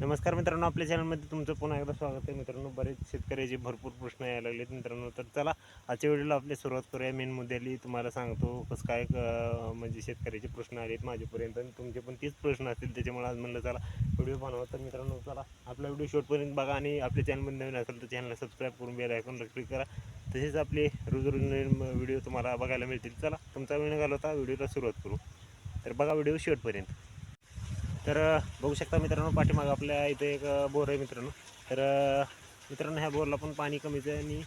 नमस्कार मित्रांनो आपल्या चॅनलमध्ये तुमचं पुन्हा एकदा स्वागत आहे. मित्रांनो बरेच शेतकऱ्याचे भरपूर प्रश्न यायला लागलेत मित्रांनो. तर चला आजच्या व्हिडिओला आपली सुरुवात करूया. मेन मुद्द्याली तुम्हाला सांगतो कसं काय म्हणजे शेतकऱ्याचे प्रश्न आलेत माझ्यापर्यंत आणि तुमचे पण तीच प्रश्न असतील. त्याच्यामुळे आज म्हणलं चला व्हिडिओ बनवा. तर मित्रांनो चला आपला व्हिडिओ शॉर्टपर्यंत बघा आणि आपल्या चॅनलमध्ये नवीन असेल तर चॅनलला सबस्क्राईब करून बेल आयकॉनला क्लिक करा. तसेच आपले रोज रोज नवीन व्हिडिओ तुम्हाला बघायला मिळतील. चला तुमचा वेळ घालवता व्हिडिओला सुरुवात करू. तर बघा व्हिडिओ शेवटपर्यंत तर बघू शकता मित्रांनो पाठीमागं आपल्या इथे एक बोर आहे मित्रांनो. तर मित्रांनो ह्या बोरला पण पाणी कमीच आहे आणि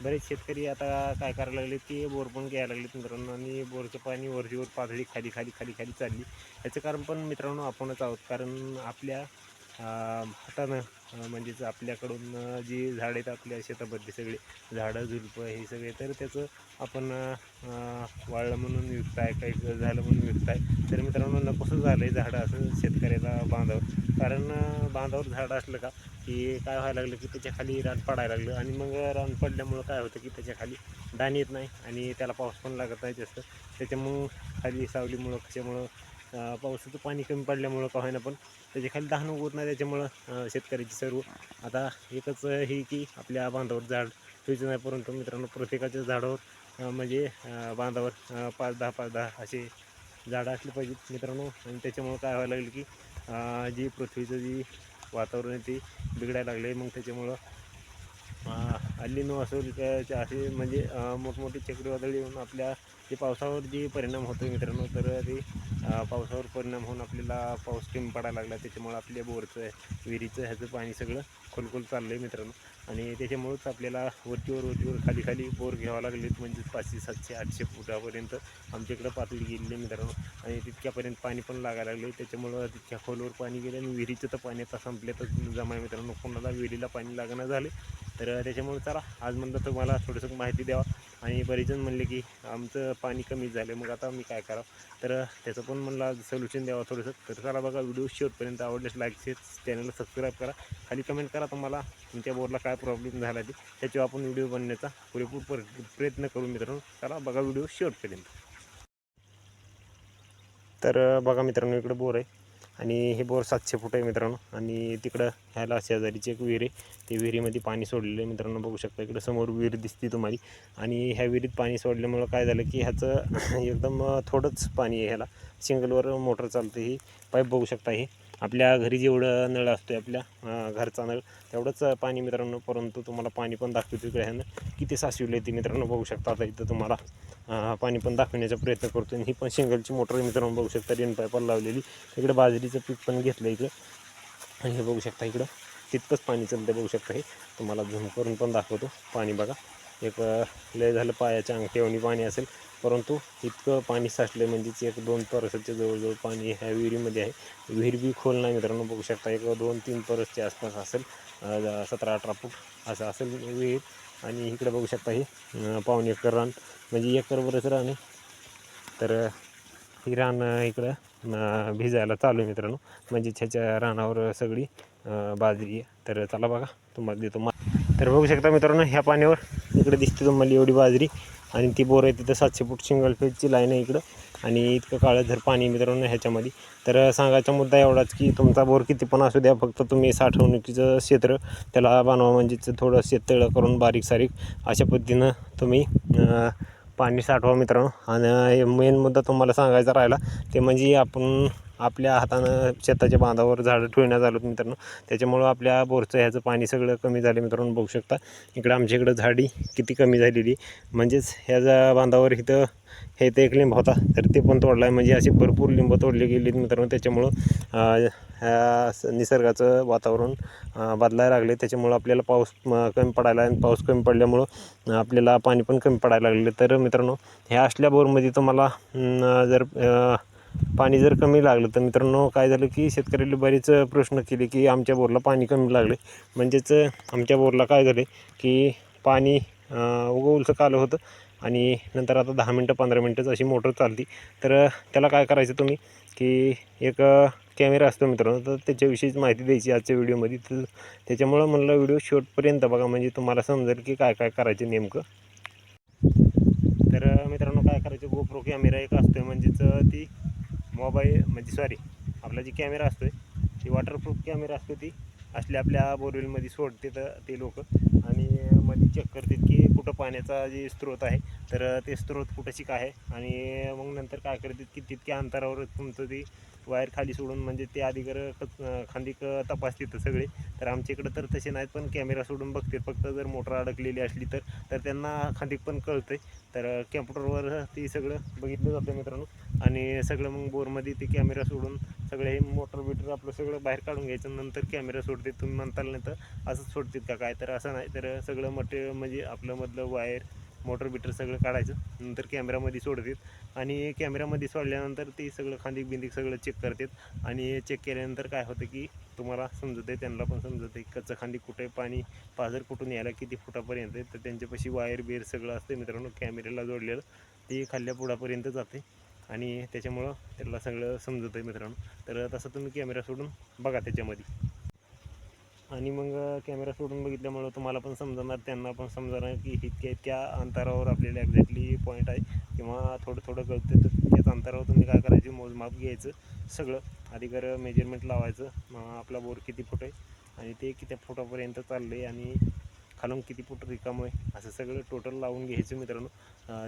बरेच शेतकरी आता काय करायला लागले की बोर पण घ्यायला लागलेत मित्रांनो आणि बोरचं पाणी वरचीवर पातळी खाली खाली खाली खाली चालली. याचं कारण पण मित्रांनो आपणच आहोत. कारण आपल्या हातानं म्हणजेच आपल्याकडून जी झाडं आहेत आपल्या शेतामधली सगळी झाडं झुलपं हे सगळे तर त्याचं आपण वाळलं म्हणून विकताय काही झालं म्हणून विकताय. तर मित्रांनो नकोसं झालं आहे झाडं असं शेतकऱ्याला बांधावर कारण बांधावर झाडं असलं का की काय व्हायला लागलं की त्याच्याखाली रान पडायला लागलं. आणि मग रान पडल्यामुळं काय होतं की त्याच्याखाली दाण येत नाही आणि त्याला पाऊस पण लागत नाही जास्त. त्याच्यामुळं खाली सावलीमुळं कशामुळं पावसाचं पाणी कमी पडल्यामुळं का होईना पण त्याच्याखाली उगवत नाही त्याच्यामुळं शेतकऱ्याची सर्व. आता एकच ही की आपल्या बांधावर झाड ठेवायचं नाही परंतु मित्रांनो प्रत्येकाच्या झाडावर म्हणजे बांधावर पाच दहा पाच दहा असे झाडं असली पाहिजेत मित्रांनो. आणि त्याच्यामुळं काय व्हायला लागलं की जी पृथ्वीचं जी वातावरण आहे ते बिघडायला लागले मग त्याच्यामुळं अल्लिनो असेल असे म्हणजे मोठमोठी चक्रीवादळ येऊन आपल्या जे पावसावर जे परिणाम होतो मित्रांनो तर ते पावसावर परिणाम होऊन आपल्याला पाऊस टिम पडायला लागला. त्याच्यामुळं आपल्या बोरचं विहिरीचं ह्याचं पाणी सगळं खोलखोल चाललं आहे मित्रांनो. आणि त्याच्यामुळंच आपल्याला वरतीवर वरतीवर खाली खाली बोर घ्यावं लागलेत. म्हणजे पाचशे सातशे आठशे फुटापर्यंत आमच्याकडं पातळी गेलेली आहे मित्रांनो. आणि तितक्यापर्यंत पाणी पण लागायला लागले त्याच्यामुळं तितक्या खोलवर पाणी गेलं आणि विहिरीचं तर पाणी आता संपल्यातच जमा आहे मित्रांनो. कोणाला विहिरीला पाणी लागणं झाले तर त्याच्यामुळे चला आज म्हणलं तुम्हाला थोडंसं माहिती द्यावा. आणि बरेचजण म्हणले की आमचं पाणी कमी झालं मग आता मी काय करावं? तर त्याचं पण म्हणलं सोल्युशन द्यावं थोडंसं. तर चला बघा व्हिडिओ शेवटपर्यंत आवडल्यास लाईक शेअर चॅनलला सबस्क्राईब करा. खाली कमेंट करा तुम्हाला तुमच्या बोरला काय प्रॉब्लेम झाला ते. त्याच्यावर आपण व्हिडिओ बनण्याचा पुरेपूर पर- प्रयत्न करू मित्रांनो. चला बघा व्हिडिओ शेवटपर्यंत. तर बघा मित्रांनो इकडं बोर आहे. आणि हे बोर सातशे फूट आहे मित्रांनो. आणि तिकडं ह्याला शेजारीची एक विहीर आहे. ते विहिरीमध्ये पाणी सोडलेलं आहे मित्रांनो. बघू शकता इकडं समोर विहीर दिसते तुम्हाला. आणि ह्या विहिरीत पाणी सोडल्यामुळं काय झालं की ह्याचं एकदम थोडंच पाणी आहे ह्याला. सिंगलवर मोटर चालते ही. पाईप बघू शकता ही. आपल्या घरी जेवढं नळ असतो आहे आपल्या घरचा नळ तेवढंच पाणी मित्रांनो. परंतु तुम्हाला पाणी पण दाखवतो इकडे ह्यानं. किती साचविले ते मित्रांनो बघू शकता आता इथं तुम्हाला. पाणी पण दाखवण्याचा प्रयत्न करतो. आणि ही पण सिंगलची मोटर मित्रांनो बघू शकता रेन पायपर लावलेली. इकडे बाजरीचं पीक पण घेतलं इकडं. आणि हे बघू शकता इकडं तितकंच पाणी चालतं बघू शकता हे. तुम्हाला झूम करून पण दाखवतो पाणी बघा. एक लय झालं पायाच्या अंगठेवणी पाणी असेल परंतु इतकं पाणी साचलं म्हणजेच एक दोन परसच्या जवळजवळ पाणी ह्या विहिरीमध्ये आहे. विहीर बी खोल नाही मित्रांनो बघू शकता. एक दोन तीन परसच्या आसपास असेल सतरा अठरा फूट असं असेल विहीर. आणि इकडे बघू शकता ही अं, पाऊण एकर रान. म्हणजे एकरवरच रान आहे. तर ही रान इकडं भिजायला चालू आहे मित्रांनो. म्हणजे त्याच्या रानावर सगळी बाजरी आहे. तर चला बघा तुम्हाला देतो मा तर बघू शकता मित्रांनो ह्या पाण्यावर इकडे दिसते तुम्हाला एवढी बाजरी. आणि ती बोर आहे तिथं सातशे फूट सिंगल फेजची लाईन आहे इकडं. आणि इतकं काळं जर पाणी मित्रांनो ह्याच्यामध्ये तर सांगायचा मुद्दा एवढाच की तुमचा बोर किती पण असू द्या फक्त तुम्ही साठवणुकीचं क्षेत्र त्याला बनवा म्हणजेच थोडं शेततळं करून बारीक सारीक अशा पद्धतीनं तुम्ही पाणी साठवा मित्रांनो. आणि मेन मुद्दा तुम्हाला सांगायचा राहिला ते म्हणजे आपण आपल्या हातानं शेताच्या बांधावर झाडं ठेवण्यात आलो मित्रांनो. त्याच्यामुळं आपल्या बोरचं ह्याचं पाणी सगळं कमी झालं मित्रांनो बघू शकता. इकडं आमच्या इकडं झाडी किती कमी झालेली. म्हणजेच ह्याच्या बांधावर इथं हे ते एक लिंब होता तर ते पण तोडला आहे म्हणजे असे भरपूर लिंब तोडले गेले मित्रांनो. त्याच्यामुळं ह्या स- निसर्गाचं वातावरण बदलायला लागले त्याच्यामुळं आपल्याला पाऊस कमी पडायला आणि पाऊस कमी पडल्यामुळं आपल्याला पाणी पण कमी पडायला लागले तर मित्रांनो ह्या असल्या बोरमध्ये तुम्हाला जर पाणी जर कमी लागलं तर मित्रांनो काय झालं की शेतकऱ्याला बरेच प्रश्न केले की आमच्या बोरला पाणी कमी लागले. म्हणजेच आमच्या बोरला काय झाले की पाणी उगवलचं कालं होतं आणि नंतर आता दहा मिनटं पंधरा मिनटंच अशी मोटर चालती. तर त्याला काय करायचं तुम्ही की एक कॅमेरा असतो मित्रांनो तर त्याच्याविषयीच माहिती द्यायची आजच्या व्हिडिओमध्ये. तर त्याच्यामुळं म्हणलं व्हिडिओ शेवटपर्यंत बघा म्हणजे तुम्हाला समजेल की काय काय करायचं नेमकं. तर मित्रांनो काय करायचं गोप्रो कॅमेरा एक असतो म्हणजेच ती मोबाईल म्हणजे सॉरी आपला जी कॅमेरा असतोय ती वॉटरप्रूफ कॅमेरा असतो ती असली आपल्या बोरवेलमध्ये सोडते तर ते लोक. आणि मध्ये चेक करतात की कुठं पाण्याचा जे स्रोत आहे तर ते स्रोत कुठंशी काय आहे. आणि मग नंतर काय करतात की तितक्या अंतरावर तुमचं ती वायर खाली सोडून म्हणजे ते अधिकार खांदीक तपासतात सगळे. तर आमच्या इकडं तर तसे नाहीत पण कॅमेरा सोडून बघतात. फक्त जर मोटर अडकलेली असली तर तर त्यांना खांदीक पण कळतंय. तर कॅम्प्युटरवर ते सगळं बघितलं जातं मित्रांनो. आणि सगळं मग बोरमध्ये ते कॅमेरा सोडून सगळे हे मोटर बिटर आपलं सगळं बाहेर काढून घ्यायचं नंतर कॅमेरा सोडते. तुम्ही म्हणताल नाही तर असंच सोडतात का? काय तर असं नाही तर सगळं मटेरियल म्हणजे आपलं मधलं वायर मोटर बिटर सगळं काढायचं. नंतर कॅमेरामध्ये सोडतात आणि कॅमेरामध्ये सोडल्यानंतर ते सगळं खांदिक बिंदिक सगळं चेक करतात आणि चेक केल्यानंतर काय होतं की तुम्हाला समजतं आहे त्यांना पण समजतं आहे कच्चं खांदी कुठे पाणी पाझर कुठून यायला किती फुटापर्यंत आहे. तर त्यांच्यापाशी वायर बिअर सगळं असतं मित्रांनो कॅमेऱ्याला जोडलेलं. ते खाल्ल्या पुढापर्यंत जाते आणि त्याच्यामुळं त्याला सगळं समजत आहे मित्रांनो. तर तसं तुम्ही कॅमेरा सोडून बघा त्याच्यामध्ये. आणि मग कॅमेरा सोडून बघितल्यामुळं तुम्हाला पण समजणार त्यांना पण समजणार की इतक्या इतक्या अंतरावर आपल्याला एक्झॅक्टली पॉईंट आहे. किंवा थोडं थोडं कळतं तर त्याच अंतरावर तुम्ही काय करायचे? मोजमाप घ्यायचं सगळं. अधिकार मेजरमेंट लावायचं मग आपला बोर किती फूट आहे आणि ते किती फुटापर्यंत चाललं आहे आणि खालून किती फूट रिकामं आहे. असं सगळं टोटल लावून घ्यायचं मित्रांनो.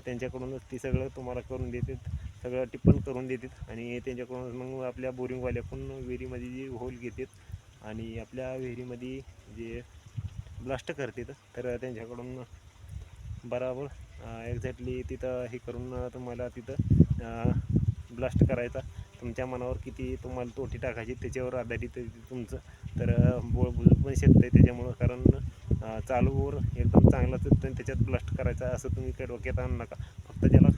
त्यांच्याकडूनच ती सगळं तुम्हाला करून देतात सगळं टिप्पण करून देतात आणि त्यांच्याकडून मग आपल्या बोरिंगवाल्याकडून विहिरीमध्ये जी होल घेतात आणि आपल्या विहिरीमध्ये जे ब्लास्ट करतात तर त्यांच्याकडून बराबर एक्झॅक्टली तिथं हे करून तुम्हाला तिथं ब्लास्ट करायचा. तुमच्या मनावर किती तुम्हाला तोटी टाकायची त्याच्यावर आधारित तुमचं. तर बोळ बुजू पण शकतं आहे त्याच्यामुळं कारण चालूवर चालू एकदम चांगलाच त्याच्यात ब्लास्ट करायचा असं तुम्ही काही डोक्यात आणू नका. फक्त ज्याला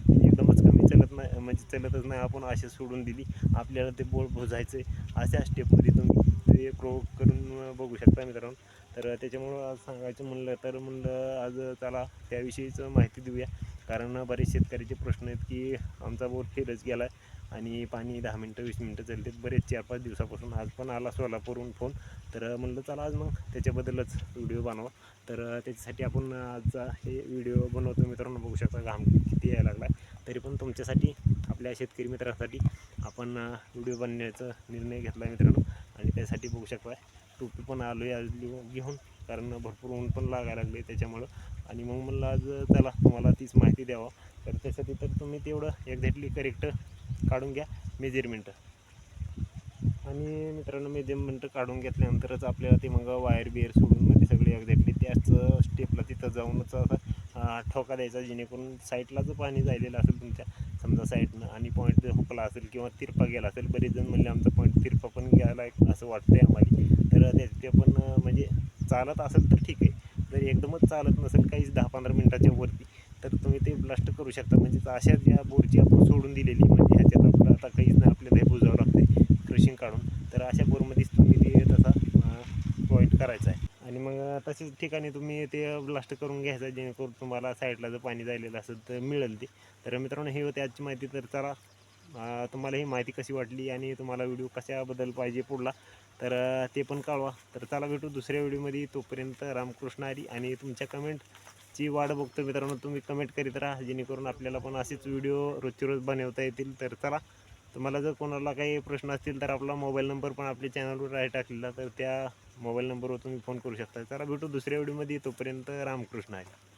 चलत नाही म्हणजे चलतच नाही. आपण अशी सोडून दिली. आपल्याला ते बोळ भोजायचं आहे अशा स्टेपमध्ये तुम्ही ते प्रयोग करून बघू शकता मित्रांनो. तर त्याच्यामुळं आज सांगायचं म्हणलं तर म्हणलं आज चला त्याविषयीच माहिती देऊया. कारण बरेच शेतकऱ्याचे प्रश्न आहेत की आमचा बोर फेलच गेला आहे आणि पाणी दहा मिनटं वीस मिनटं चालते बरेच चार पाच दिवसापासून आज पण आला सोलापूरहून फोन तर म्हणलं चला आज मग त्याच्याबद्दलच व्हिडिओ बनवा. तर त्याच्यासाठी आपण आजचा हे व्हिडिओ बनवतो मित्रांनो. बघू शकता घाम किती यायला लागला आहे तरी पण तुमच्यासाठी आपल्या शेतकरी मित्रांसाठी आपण व्हिडिओ बनण्याचा निर्णय घेतला आहे मित्रांनो. आणि त्यासाठी बघू शकता टोपी पण आलो आहे आज लिहून- घेऊन. कारण भरपूर ऊन पण लागायला लागले त्याच्यामुळं. आणि मग म्हणलं आज चला तुम्हाला तीच माहिती द्यावं. तर त्यासाठी तर तुम्ही तेवढं एक्झॅक्टली करेक्ट काढून घ्या मेजरमेंट आणि मित्रांनो मेजरमेंट काढून घेतल्यानंतरच आपल्याला ते मग वायर बिअर सोडून मध्ये सगळे एक्झॅक्टली त्याच स्टेपला तिथं जाऊनच असा ठोका द्यायचा जेणेकरून साईडला जो पाणी जायलेलं असेल तुमच्या समजा साईडनं आणि पॉईंट जर हुकला असेल किंवा तिरपा गेला असेल बरेच जण म्हणले आमचा पॉईंट तिरपा पण गेला आहे असं वाटतंय आम्हाला. तर ते ते पण म्हणजे चालत असेल तर ठीक आहे. जर एकदमच चालत नसेल काहीच दहा पंधरा मिनटाच्या वरती तर तुम्ही ते ब्लास्ट करू शकता. म्हणजे अशा ज्या बोरची आपण सोडून दिलेली म्हणजे ह्याच्यात आपलं आता काहीच नाही आपल्याला हे बुजावं लागते क्रशिंग काढून. तर अशा बोरमध्येच तुम्ही ते तसा पॉईंट करायचा आहे. आणि मग तसेच ठिकाणी तुम्ही ते ब्लास्ट करून घ्यायचं जेणेकरून तुम्हाला साईडला जर पाणी जायलेलं असेल तर मिळेल ते. तर मित्रांनो ही होती आजची माहिती. तर चला तुम्हाला ही माहिती कशी वाटली आणि तुम्हाला व्हिडिओ कशाबद्दल पाहिजे पुढला तर ते पण कळवा. तर चला भेटू दुसऱ्या व्हिडिओमध्ये तोपर्यंत रामकृष्ण हरी आणि तुमच्या कमेंटची वाट बघतो मित्रांनो. तुम्ही कमेंट करीत राहा जेणेकरून आपल्याला पण असेच व्हिडिओ रोजचे रोज बनवता येतील. तर चला तुम्हाला जर कोणाला काही प्रश्न असतील तर आपला मोबाईल नंबर पण आपल्या चॅनलवर आहे टाकलेला. तर त्या मोबाईल नंबरवर तुम्ही फोन करू शकता. चला भेटू दुसऱ्या व्हिडिओमध्ये. तोपर्यंत रामकृष्ण आहे.